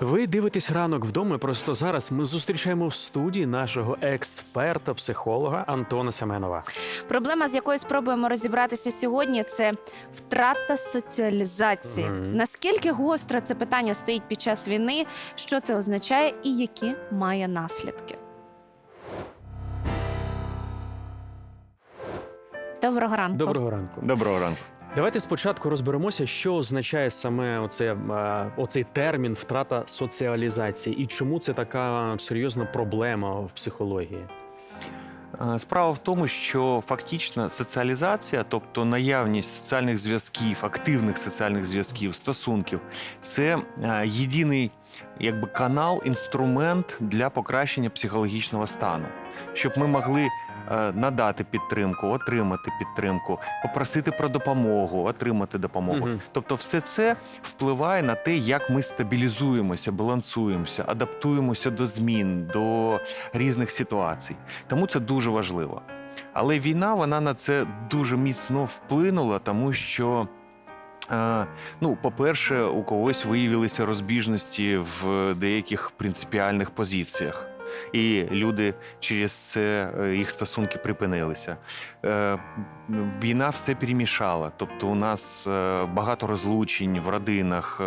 Ви дивитесь ранок вдома. Просто зараз ми зустрічаємо в студії нашого експерта, психолога Антона Семенова. Проблема, з якою спробуємо розібратися сьогодні, це втрата соціалізації. Мгм. Наскільки гостро це питання стоїть під час війни, що це означає і які має наслідки? Доброго ранку. Доброго ранку. Доброго ранку. Давайте спочатку розберемося, що означає саме оце, е, оцей термін втрата соціалізації і чому це така серйозна проблема в психології. Е, Справа в тому, що фактично соціалізація, тобто наявність соціальних зв'язків, активних соціальних зв'язків, стосунків, це е, єдиний якби канал, інструмент для покращення психологічного стану, щоб ми могли надати підтримку, отримати підтримку, попросити про допомогу, отримати допомогу. Мгм. Тобто, все це впливає на те, як ми стабілізуємося, балансуємося, адаптуємося до змін, до різних ситуацій. Тому це дуже важливо. Але війна вона на це дуже міцно вплинула, тому що. е, Ну, по-перше, у когось виявилися розбіжності в деяких принципіальних позиціях, і люди через це е, їх стосунки припинилися. Е, Війна все перемішала. Тобто, у нас е, багато розлучень в родинах,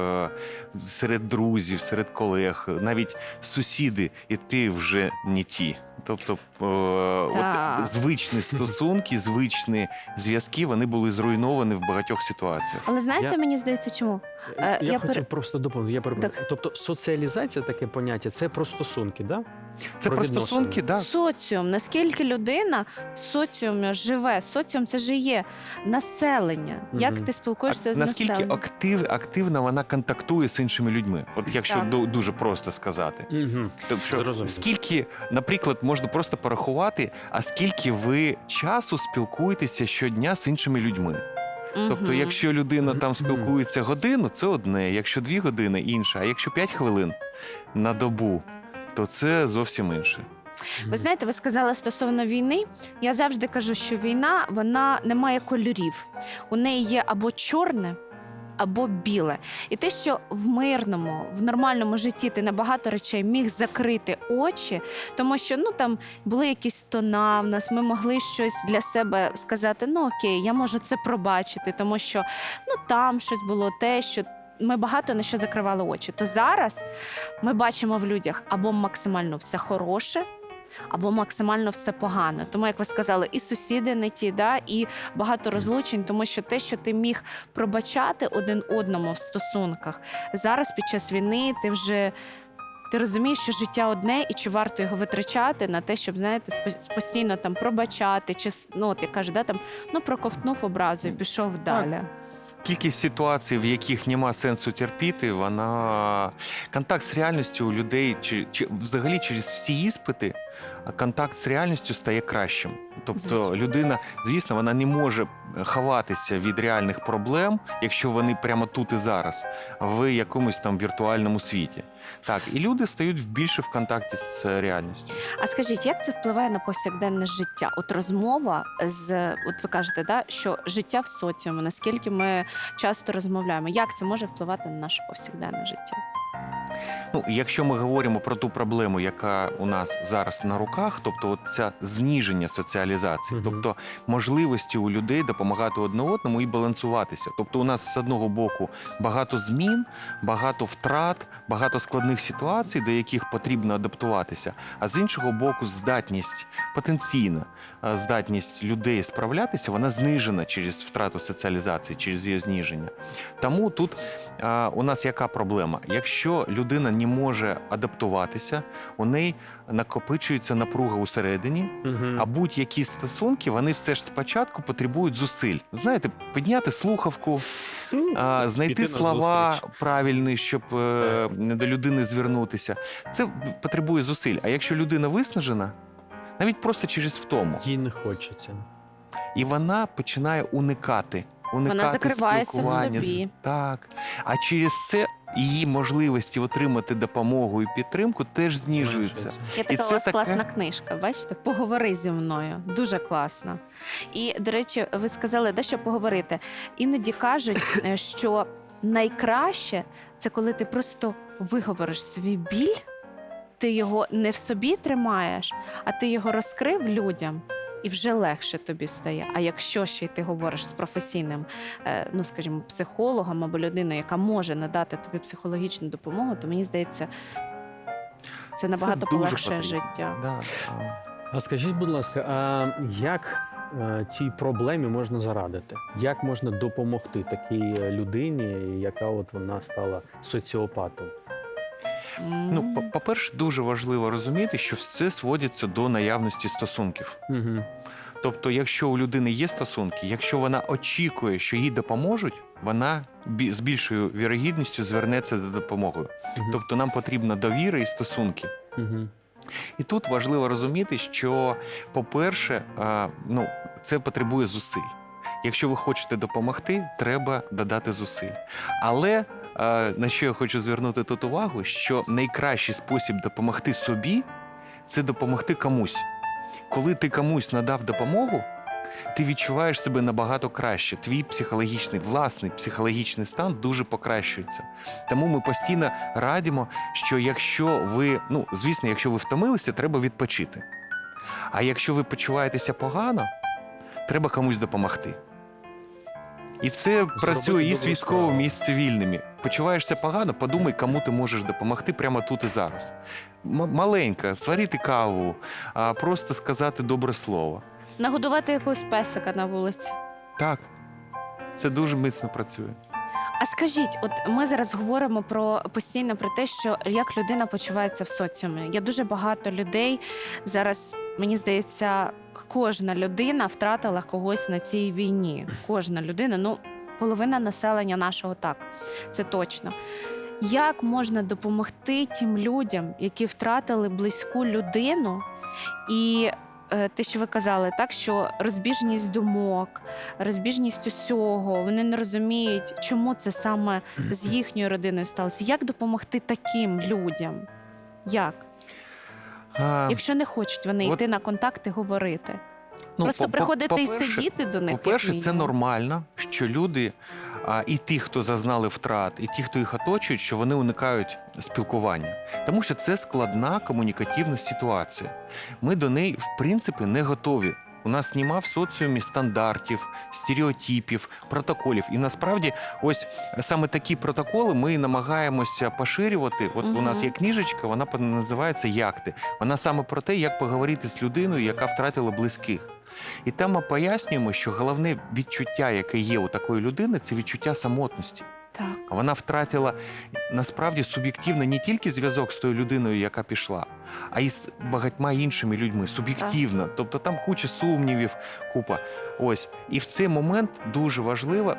серед друзів, серед колег, навіть сусіди, і ти вже не ті. Тобто, от звичні стосунки, звичні зв'язки, вони були зруйновані в багатьох ситуаціях. Але знаєте, Я- мені здається, чому? Я я хотів пере- просто доповнити. Я перепрошую. Тобто соціалізація таке поняття це про стосунки, да? Це Про про відносини. стосунки, да. Соціум, наскільки людина в соціумі живе? Соціум це ж і є населення. Як ти спілкуєшся А з наскільки населенням? актив, активно вона контактує з іншими людьми? От якщо Так. ду- дуже просто сказати. Угу. Тобто, Зрозуміло. скільки, наприклад, можна просто порахувати, а скільки ви часу спілкуєтеся щодня з іншими людьми? Тобто, Мгм. якщо людина там спілкується годину, це одне, якщо дві години інше, а якщо п'ять хвилин на добу, то це зовсім інше. Ви знаєте, ви сказали стосовно війни. Я завжди кажу, що війна вона не має кольорів. У неї є або чорне. Або біле, і те, що в мирному, в нормальному житті ти на речей міг закрити очі, тому що ну там були якісь тона в нас, ми могли щось для себе сказати: ну окей, я можу це пробачити, тому що ну там щось було те, що ми багато на що закривали очі. То зараз ми бачимо в людях або максимально все хороше, або максимально все погано. Тому, як ви сказали, і сусіди не ті, да, і багато розлучень, тому що те, що ти міг пробачати один одному в стосунках, зараз під час війни ти вже. Ти розумієш, що життя одне, і чи варто його витрачати на те, щоб знаєте, постійно там пробачати, чи ну от як каже, да, там ну проковтнув образу і пішов далі. Кількість ситуацій, в яких нема сенсу терпіти, вона контакт з реальністю у людей, чи, чи взагалі через всі іспити, контакт з реальністю стає кращим. Тобто людина, звісно, вона не може ховатися від реальних проблем, якщо вони прямо тут і зараз, в якомусь там віртуальному світі. Так, і люди стають більше в контакті з реальністю. А скажіть, як це впливає на повсякденне життя? От розмова з от ви кажете, да, що життя в соціумі, наскільки ми часто розмовляємо, як це може впливати на наше повсякденне життя? Ну, якщо ми говоримо про ту проблему, яка у нас зараз на руках, тобто от ця зніження соціалізації, Мгм. тобто можливості у людей допомагати одне одному і балансуватися. Тобто, у нас з одного боку багато змін, багато втрат, багато складних ситуацій, до яких потрібно адаптуватися. А з іншого боку, здатність потенційна е, здатність людей справлятися, вона знижена через втрату соціалізації, через її зниження. Тому тут а, у нас яка проблема? Якщо людина не може адаптуватися, у неї накопичується напруга усередині, а будь-які стосунки вони все ж спочатку потребують зусиль. Знаєте, підняти слухавку, Ну, а, знайти слова правильні, щоб е, до людини звернутися. Це потребує зусиль. А якщо людина виснажена, навіть просто через втому, Їй не хочеться. і вона починає уникати. уникати закривається в спілкування з- собі. Так. А через це її можливості отримати допомогу і підтримку теж знижуються. Є така у вас класна книжка, бачите? Поговори зі мною. Дуже класна. І, до речі, ви сказали, де що поговорити. Іноді кажуть, е, що найкраще це коли ти просто виговориш свій біль, ти його не в собі тримаєш, а ти його розкрив людям. І вже легше тобі стає. А якщо ще й ти говориш з професійним, е, ну скажімо, психологом або людиною, яка може надати тобі психологічну допомогу, то мені здається, це набагато дуже полегшує потрібно. життя. Да, а. А скажіть, будь ласка, а як е, цій проблемі можна зарадити? Як можна допомогти такій е, людині, яка от вона стала соціопатом? Ну, по- по-перше, дуже важливо розуміти, що все сводиться до наявності стосунків. Угу. Тобто, якщо у людини є стосунки, якщо вона очікує, що їй допоможуть, вона з більшою вірогідністю звернеться за допомогою. Тобто нам потрібна довіра і стосунки. Угу. І тут важливо розуміти, що, по-перше, ну, це потребує зусиль. Якщо ви хочете допомогти, треба додати зусиль. Але на що я хочу звернути тут увагу, що найкращий спосіб допомогти собі це допомогти комусь. Коли ти комусь надав допомогу, ти відчуваєш себе набагато краще. Твій психологічний, власний психологічний стан дуже покращується. Тому ми постійно радимо, що якщо ви, ну звісно, якщо ви втомилися, треба відпочити. А якщо ви почуваєтеся погано, треба комусь допомогти. І це працює і з військовими, і з цивільними. Почуваєшся погано, подумай, кому ти можеш допомогти прямо тут і зараз. М- маленька, сварити каву, а просто сказати добре слово. Нагодувати якогось песика на вулиці. Так, це дуже міцно працює. А скажіть, от ми зараз говоримо про постійно про те, що як людина почувається в соціумі. Є дуже багато людей зараз. Мені здається, кожна людина втратила когось на цій війні. Кожна людина, ну половина населення нашого так, це точно. Як можна допомогти тим людям, які втратили близьку людину, і е, те, що ви казали, так що розбіжність думок, розбіжність усього, вони не розуміють, чому це саме з їхньою родиною сталося. Як допомогти таким людям? Як? А, Якщо не хочуть вони от- йти на контакти, говорити. Ну, Просто по- по- приходити і сидіти до них. По-перше, це нормально, що люди, а, і ті, хто зазнали втрат, і ті, хто їх оточують, що вони уникають спілкування. Тому що це складна комунікативна ситуація. Ми до неї, в принципі, не готові. У нас нема в соціумі стандартів, стереотипів, протоколів. І насправді, ось саме такі протоколи ми намагаємося поширювати. От у нас є книжечка, вона називається Якти. Вона саме про те, як поговорити з людиною, яка втратила близьких. І там ми пояснюємо, що головне відчуття, яке є у такої людини, це відчуття самотності. Так. Вона втратила насправді суб'єктивно не тільки зв'язок з тою людиною, яка пішла, а й з багатьма іншими людьми. Суб'єктивно. Тобто там куча сумнівів, купа. Ось. І в цей момент дуже важливо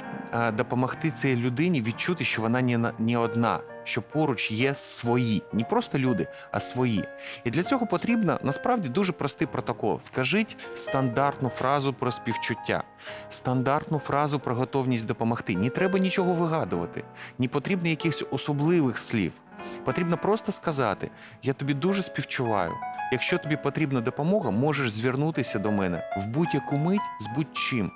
допомогти цій людині відчути, що вона не одна, що поруч є свої, не просто люди, а свої. І для цього потрібно насправді дуже простий протокол. Скажіть стандартну фразу про співчуття, стандартну фразу про готовність допомогти. Не треба нічого вигадувати, не потрібно якихось особливих слів. Потрібно просто сказати: я тобі дуже співчуваю. Якщо тобі потрібна допомога, можеш звернутися до мене в будь-яку мить з будь-чим.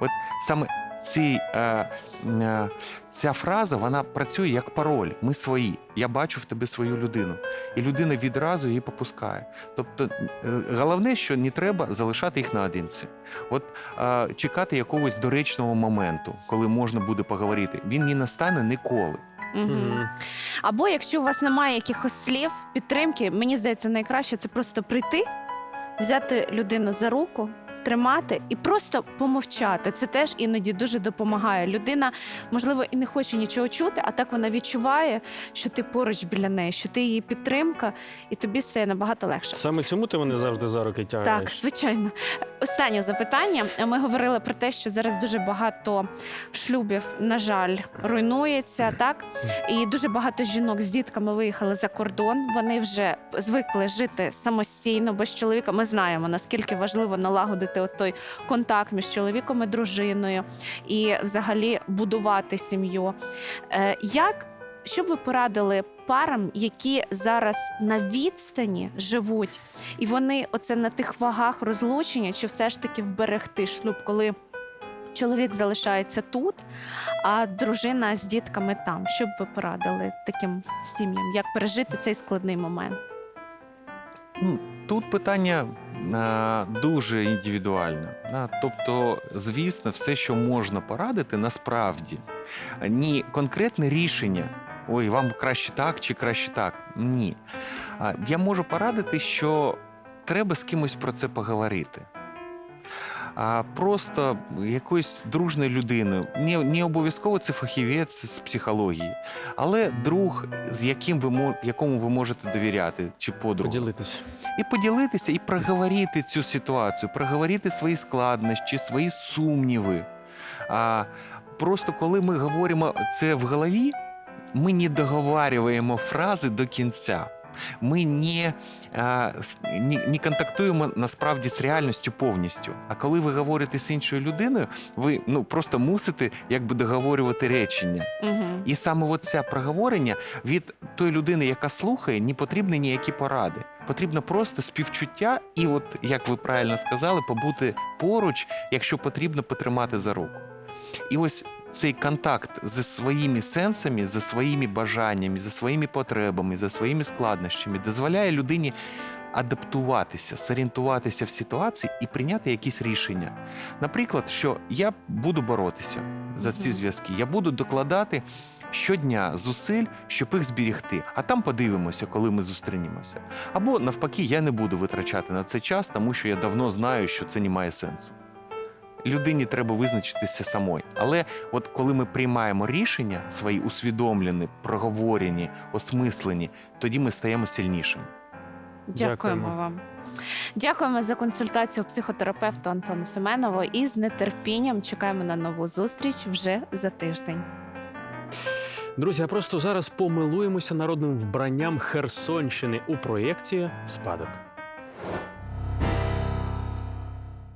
От саме ці, е, е, ця фраза вона працює як пароль. Ми свої. Я бачу в тебе свою людину. І людина відразу її попускає. Тобто, е, головне, що не треба залишати їх наодинці. От е, чекати якогось доречного моменту, коли можна буде поговорити. Він не настане ніколи. Угу. Або якщо у вас немає якихось слів підтримки, мені здається, найкраще це просто прийти, взяти людину за руку. Тримати і просто помовчати. Це теж іноді дуже допомагає. Людина, можливо, і не хоче нічого чути, а так вона відчуває, що ти поруч біля неї, що ти її підтримка, і тобі стає набагато легше. Саме цьому ти мене завжди за руки тягаєш. Так, звичайно. Останнє запитання. Ми говорили про те, що зараз дуже багато шлюбів, на жаль, руйнується, так? І дуже багато жінок з дітками виїхали за кордон. Вони вже звикли жити самостійно, без чоловіка. Ми знаємо, наскільки важливо налагодити от той контакт між чоловіком і дружиною і взагалі будувати сім'ю. Е, як що б ви порадили парам, які зараз на відстані живуть, і вони оце на тих вагах розлучення, чи все ж таки вберегти шлюб, коли Чоловік залишається тут, а дружина з дітками там. Що б ви порадили таким сім'ям? Як пережити цей складний момент? Тут питання е, дуже індивідуальне. Тобто, звісно, все, що можна порадити, насправді ні конкретне рішення. Ой, вам краще так чи краще так. Ні. Я можу порадити, що треба з кимось про це поговорити. А просто якоюсь дружною людиною. Не, не обов'язково це фахівець з психології, але друг, з яким ви якому ви можете довіряти, чи подруга Поділитись. і поділитися, і проговорити цю ситуацію, проговорити свої складнощі, свої сумніви. А просто коли ми говоримо це в голові, ми не договарюємо фрази до кінця. Ми не, а, не, не контактуємо насправді з реальністю повністю. А коли ви говорите з іншою людиною, ви ну просто мусите якби договорювати речення. Угу. І саме от це проговорення від тої людини, яка слухає, не потрібні ніякі поради. Потрібно просто співчуття, і, от як ви правильно сказали, побути поруч, якщо потрібно потримати за руку. І ось цей контакт зі своїми сенсами, зі своїми бажаннями, зі своїми потребами, зі своїми складнощами дозволяє людині адаптуватися, зорієнтуватися в ситуації і прийняти якісь рішення. Наприклад, що я буду боротися за ці зв'язки, я буду докладати щодня зусиль, щоб їх зберігти. А там подивимося, коли ми зустрінемося. Або навпаки, я не буду витрачати на це час, тому що я давно знаю, що це не має сенсу. Людині треба визначитися самой. Але от коли ми приймаємо рішення, свої усвідомлені, проговорені, осмислені, тоді ми стаємо сильнішими. Дякуємо Дякуємо. вам. Дякуємо за консультацію психотерапевту Антону Семенову і з нетерпінням чекаємо на нову зустріч вже за тиждень. Друзі, а просто зараз помилуємося народним вбранням Херсонщини у проєкті Спадок.